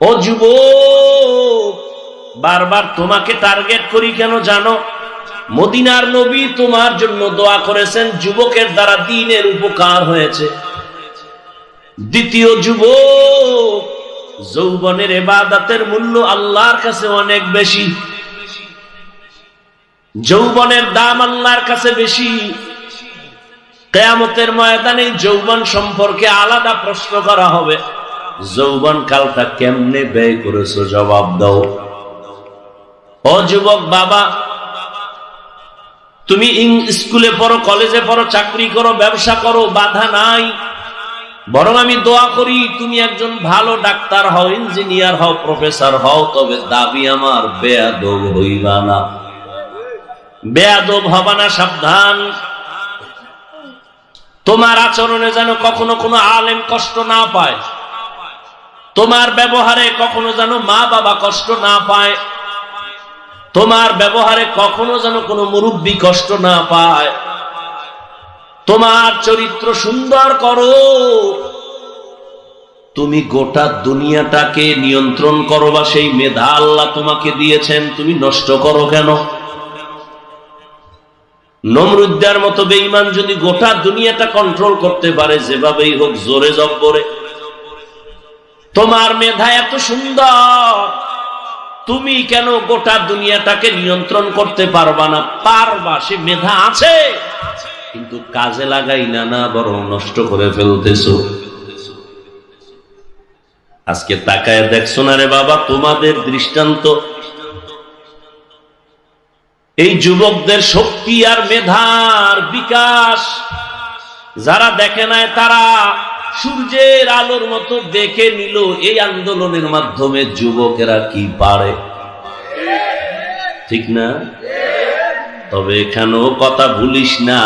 ও যুব বারবার তোমাকে টার্গেট করি কেন জানো? মদিনার নবী তোমার জন্য দোয়া করেছেন, যুবকের দ্বারা দিনের উপকার হয়েছে। দ্বিতীয় যুবক, যৌবনের এবাদাতের মূল্য আল্লাহর কাছে অনেক বেশি। যৌবনের দাম আল্লাহর কাছে বেশি। কেয়ামতের ময়দানে যৌবন সম্পর্কে আলাদা প্রশ্ন করা হবে। যৌবন কালটা কেমনে ব্যয় করেছ জবাব দাও। ও যুবক বাবা, তুমি ইং- স্কুলে পড়ো, কলেজে পড়ো, চাকরি করো, ব্যবসা করো, বাধা নাই। বরং আমি দোয়া করি, তুমি একজন ভালো ডাক্তার হও, ইঞ্জিনিয়ার হও, প্রফেসর হও, তবে দাবি আমার বেয়াদব হইবা না। বেয়াদব হবা না, সাবধান। তোমার আচরণে যেন কখনো কোনো আলেম কষ্ট না পায়। তোমার ব্যবহারে কখনো যেন মা বাবা কষ্ট না পায়, তোমার ব্যবহারে কখনো যেন কোনো মুরব্বী কষ্ট না পায়। তোমার চরিত্র সুন্দর করো, তুমি গোটা দুনিয়াটাকে নিয়ন্ত্রণ করো বা সেই মেধা আল্লাহ তোমাকে দিয়েছেন, তুমি নষ্ট করো কেন? নমরুদ্দার মতো বেঈমান যদি গোটা দুনিয়াটা কন্ট্রোল করতে পারে, যেভাবেই হোক জোরে জব্বরে। তোমার মেধা এত সুন্দর, তুমি কেন গোটা দুনিয়াটাকে নিয়ন্ত্রণ করতে পারবা না? পারবা, সে মেধা আছে। কিন্তু কাজে লাগাই না না, বরং নষ্ট করে ফেলতেছো। আজকে তাকায় দেখছ না রে বাবা, তোমাদের দৃষ্টান্ত। এই যুবকদের শক্তি আর মেধার বিকাশ, যারা দেখে নাই তারা সূর্যের আলোর মতো দেখে নিল এই আন্দোলনের মাধ্যমে যুবকেরা কি পারে। ঠিক না? তবে এখানেও কথা ভুলিস না।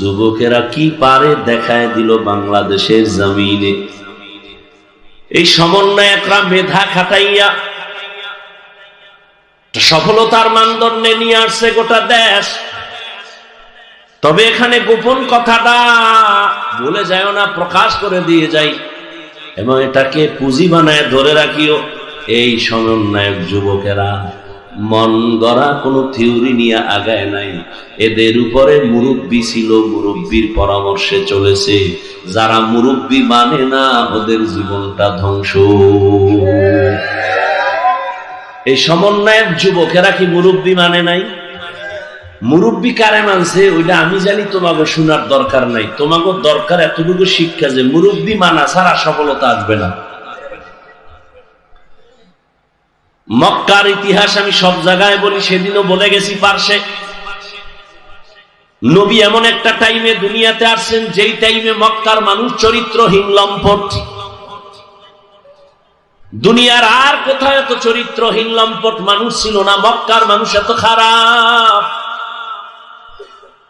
যুবকেরা কি পারে দেখায় দিল বাংলাদেশের জমিনে। এই সমন্বয়করা মেধা খাটাইয়া সফলতার মানদণ্ডে নিয়ে আসছে গোটা দেশ। তবে এখানে গোপন কথাটা বলে যায় না, প্রকাশ করে দিয়ে যাই। এবং এটাকে পুঁজি বানায় ধরে রাখিও। এই সমন্বয়ক যুবকেরা, মন গড়া কোনো থিওরি নিয়ে আগায় নাই। এদের উপরে মুরব্বী ছিল, মুরব্বীর পরামর্শে চলেছে। যারা মুরব্বী মানে না, ওদের জীবনটা ধ্বংস। এই সমন্বয়ক যুবকেরা কি মুরব্বী মানে নাই? মুরব্বী কারে মানছে, ওইটা আমি জানি তোমাকে শোনার দরকার নাই। তোমাকে দরকার এতটুকু শিক্ষা যে মুরব্বী মানা ছাড়া সফলতা আসবে না। মক্কার ইতিহাস আমি সব জায়গায় বলি, সেদিনও বলে গেছি পার্শ্বে নবী এমন একটা টাইমে দুনিয়াতে আসছেন, যেই টাইমে মক্কার মানুষ চরিত্রহীন, লম্পট। দুনিয়ার আর কোথায় এত চরিত্রহীন, লম্পট মানুষ ছিল না, মক্কার মানুষ এত খারাপ।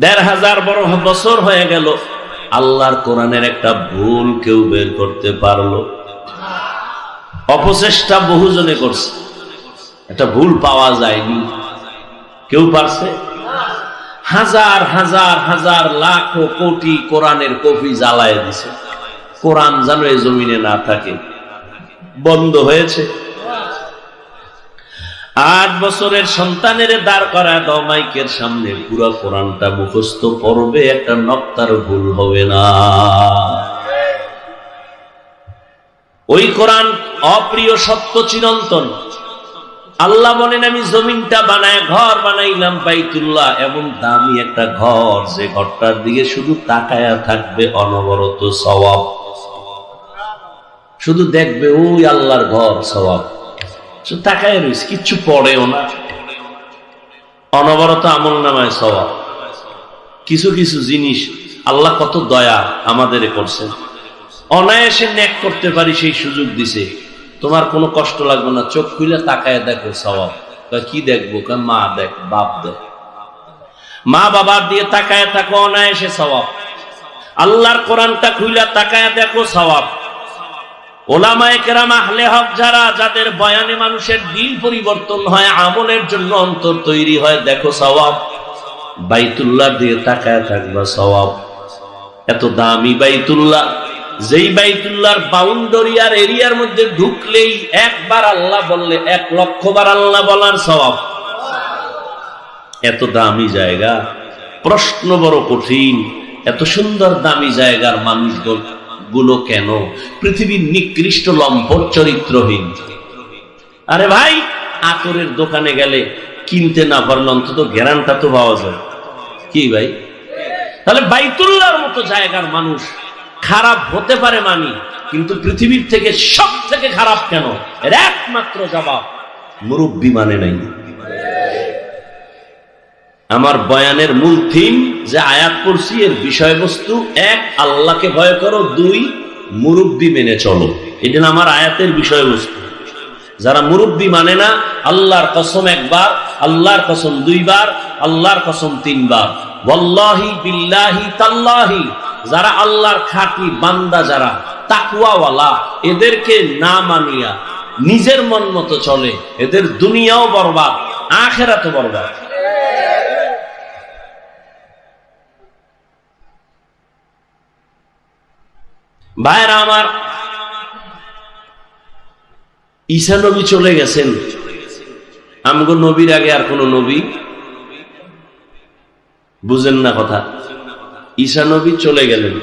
দেড় হাজার বড় বছর হয়ে গেল। আল্লাহর কোরআনের একটা ভুল কেউ বের করতে পারল। অপচেষ্টা বহুজনে করছে। একটা ভুল পাওয়া যায়নি। কেউ পারছে? হাজার হাজার হাজার, লাখ কোটি কোরআনের কপি জ্বালায় দিছে। কোরআন যেন এই জমিনে না থাকে। বন্ধ হয়েছে। আট বছরের সন্তানের দাঁড় করা দাও, মাইকের সামনে পুরো কোরআনটা মুখস্থ করবে, একটা নক্তার ভুল হবে না। ওই কোরআন অপ্রিয় সত্য চিরন্তন। আল্লাহ বলেন, আমি জমিনটা বানায়, ঘর বানাইলাম বাইতুল্লাহ এমন দামি একটা ঘর। যে ঘরটার দিকে শুধু তাকায়া থাকবে অনবরত সওয়াব। শুধু দেখবে ওই আল্লাহর ঘর সওয়াব। শুধু তাকায় রয়েছে, কিচ্ছু পড়েও না। অনবরত আমল নামায় সওয়াব। কিছু কিছু জিনিস আল্লাহ কত দয়া আমাদের করছেন। অনায়াসে ন্যাক করতে পারি, সেই সুযোগ দিছে। তোমার কোনো কষ্ট লাগবে না, চোখ খুলে তাকায় দেখো কয়, কি দেখব? মা দেখ, বাপ দেখ। মা বাবার দিয়ে তাকায় থাকো, অনায়াসে সবাব আল্লাহর কোরআনটা খুইলা তাকায় দেখো সবাব ওলামায়ে কেরাম আহলে হক যারা, যাদের বয়ানে মানুষের দিন পরিবর্তন আমলের জন্য অন্তর তৈরি আর এরিয়ার মধ্যে ঢুকলেই একবার আল্লাহ বললে, এক লক্ষ বার আল্লাহ বলার সওয়াব। এত দামি জায়গা। প্রশ্ন বড় কঠিন। এত সুন্দর দামি জায়গার মানুষগুলো গুলো কেন? পৃথিবীর নিকৃষ্ট লম্পট চরিত্রহীন। আরে ভাই, আতরের দোকানে গেলে কিনতে না পারলে অন্তত গ্যারান্টা তো পাওয়া যায়। কি ভাই? তাহলে বাইতুল্লাহর মতো জায়গার মানুষ খারাপ হতে পারে মানি, কিন্তু পৃথিবীর থেকে সব থেকে খারাপ কেন? এর একমাত্র জবাব মুরব্বী মানে নাই। আমার বয়ানের মূল থিম যে আয়াত পড়ছি, এর বিষয়বস্তু এক, আল্লাহকে ভয় করো, দুই, মুরব্বী মেনে চলো। এটা আমার আয়াতের বিষয়বস্তু। যারা মুরব্বী মানে না, আল্লাহর কসম একবার, আল্লাহর কসম দুইবার, আল্লাহর কসম তিনবার। ওয়াল্লাহি বিল্লাহি তাল্লাহি। যারা আল্লাহর খাঁটি বান্দা যারা তাকুয়াওয়ালা এদেরকে না মানিয়া নিজের মন মতো চলে। এদের দুনিয়াও বরবাদ, আখেরাতও বরবাদ। ভাইরা আমার, ঈসা নবী চলে গেছেন। আমগো নবীর আগে আর কোন নবী? বুঝেন না কথা। ঈসা নবী চলে গেলেন।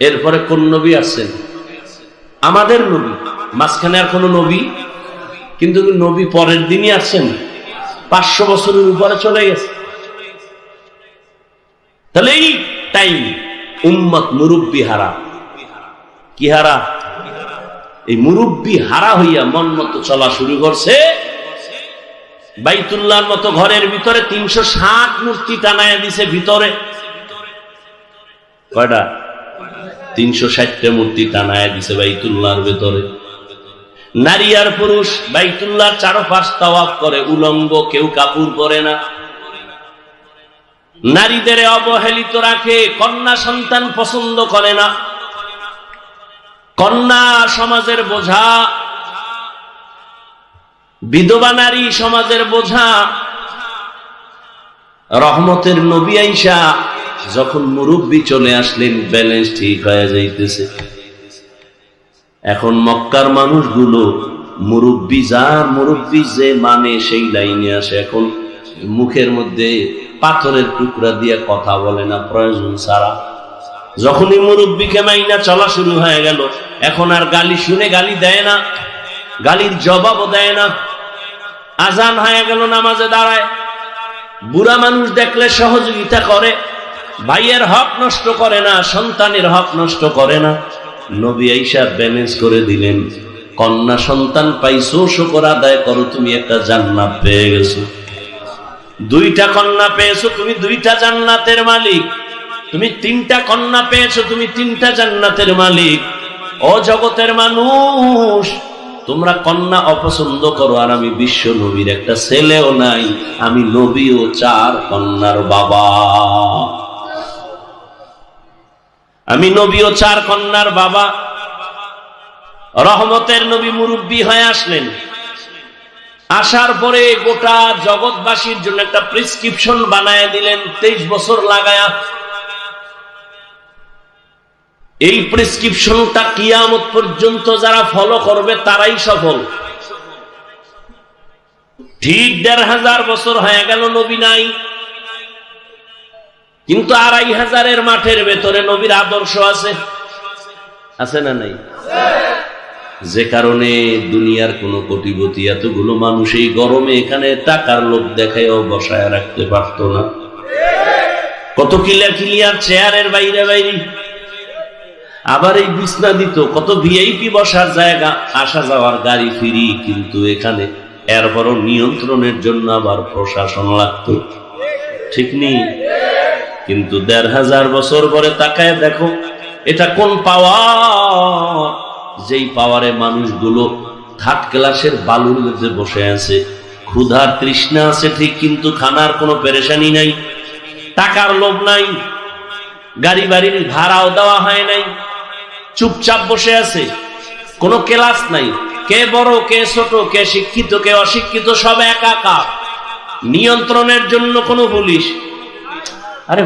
এরপরে কোন নবী আসছেন? আমাদের নবী। মাঝখানে আর কোন নবী? কিন্তু নবী পরের দিনই আসছেন। পাঁচশো বছরের উপরে চলে গেছে। তাহলে এই টাইম উম্মত মুরব্বী হারা কি হারা এই মুরব্বী হারা হইয়া মন মতো চলা শুরু করছে। বাইতুল্লাহর মতো ঘরের ভিতরে তিনশো ষাট মূর্তি টানায় দিছে ভিতরে। কয়টা? তিনশো ষাটটা মূর্তি টানায় দিছে বাইতুল্লাহর ভেতরে। নারী আর পুরুষ বাইতুল্লাহ চারপাশ তাওয়াফ করে, উলঙ্গ, কেউ কাপড় পরে না। নারীদের অবহেলিত রাখে, কন্যা সন্তান পছন্দ করে না। কন্যা সমাজের বোঝা, বিধবা নারী সমাজের বোঝা, রহমতের নবী আইসা যখন মুরব্বী চলে আসলেন ব্যালেন্স ঠিক হয়ে যাইতেছে। এখন মক্কার মানুষগুলো মুরব্বী, যার মুরব্বী যে মানে সেই লাইনে আসে। এখন মুখের মধ্যে পাথরের টুকরা দিয়ে কথা বলে না, প্রয়োজন ছাড়া। যখনই মুরব্বীকে মাইনা চলা শুরু হয়ে গেল, এখন আর গালি শুনে গালি দেয় না, গালির জবাবও দেয় না। আজান হয়ে গেল, নামাজে দাঁড়ায়। বুড়া মানুষ দেখলে সহযোগিতা করে, ভাইয়ের হক নষ্ট করে না, সন্তানের হক নষ্ট করে না। নবী আইসা ব্যালেন্স করে দিলেন, কন্যা সন্তান পাইছো, শকর আদায় করো, তুমি একটা জান্নাত পেয়ে গেছো। দুইটা কন্যা পেয়েছ, তুমি দুইটা জান্নাতের মালিক। তুমি তিনটা কন্যা পেয়েছ, তুমি তিনটা জান্নাতের মালিক। ও জগতের মানুষ, তোমরা কন্যা অপছন্দ করো, আর আমি বিশ্ব নবীর একটা ছেলেও নাই, আমি নবী ও চার কন্যার বাবা। আমি নবী ও চার কন্যার বাবা। রহমতের নবী মুরব্বী হয়ে আসলেন। আসার পরে গোটা জগৎবাসীর জন্য একটা প্রেসক্রিপশন বানায় দিলেন, তেইশ বছর লাগায়া এই প্রেসক্রিপশনটা কিয়ামত পর্যন্ত যারা ফলো করবে, তারাই সফল। ঠিক দেড় হাজার বছর হয়ে গেল নবী নাই। কিন্তু আড়াই হাজারের মাঠের ভেতরে নবীর আদর্শ আছে। আছে না নাই? যে কারণে দুনিয়ার কোন কোটিপতি এতগুলো মানুষ এই গরমে এখানে টাকার লোক দেখায়ও বসায় রাখতে পারত না। কত কিলিয়ার কিলিয়ার চেয়ারের বাইরে বাইরে আবার এই বিছনা দিত, কত ভিআইপি বসার জায়গা, আসা যাওয়ার গাড়ি ফিরি, কিন্তু এখানে এরপরও নিয়ন্ত্রণের জন্য আবার প্রশাসন লাগতো। ঠিক নেই? কিন্তু দেড় হাজার বছর পরে তাকায় দেখো, এটা কোন পাওয়ার? যেই পাওয়ারে মানুষগুলো থার্ড ক্লাসের বালুর মধ্যে বসে আছে। ক্ষুধার তৃষ্ণা আছে ঠিক, কিন্তু খানার কোনো পেরেশানি নাই। টাকার লোভ নাই। গাড়ি বাড়ির ভাড়াও দেওয়া হয় নাই। চুপচাপ বসে আছে। কোনো ক্লাস নাই। কে বড়, কে ছোট, কে শিক্ষিত, কে অশিক্ষিত, সব একাকার। নিয়ন্ত্রণের জন্য কোনো পুলিশ। আরে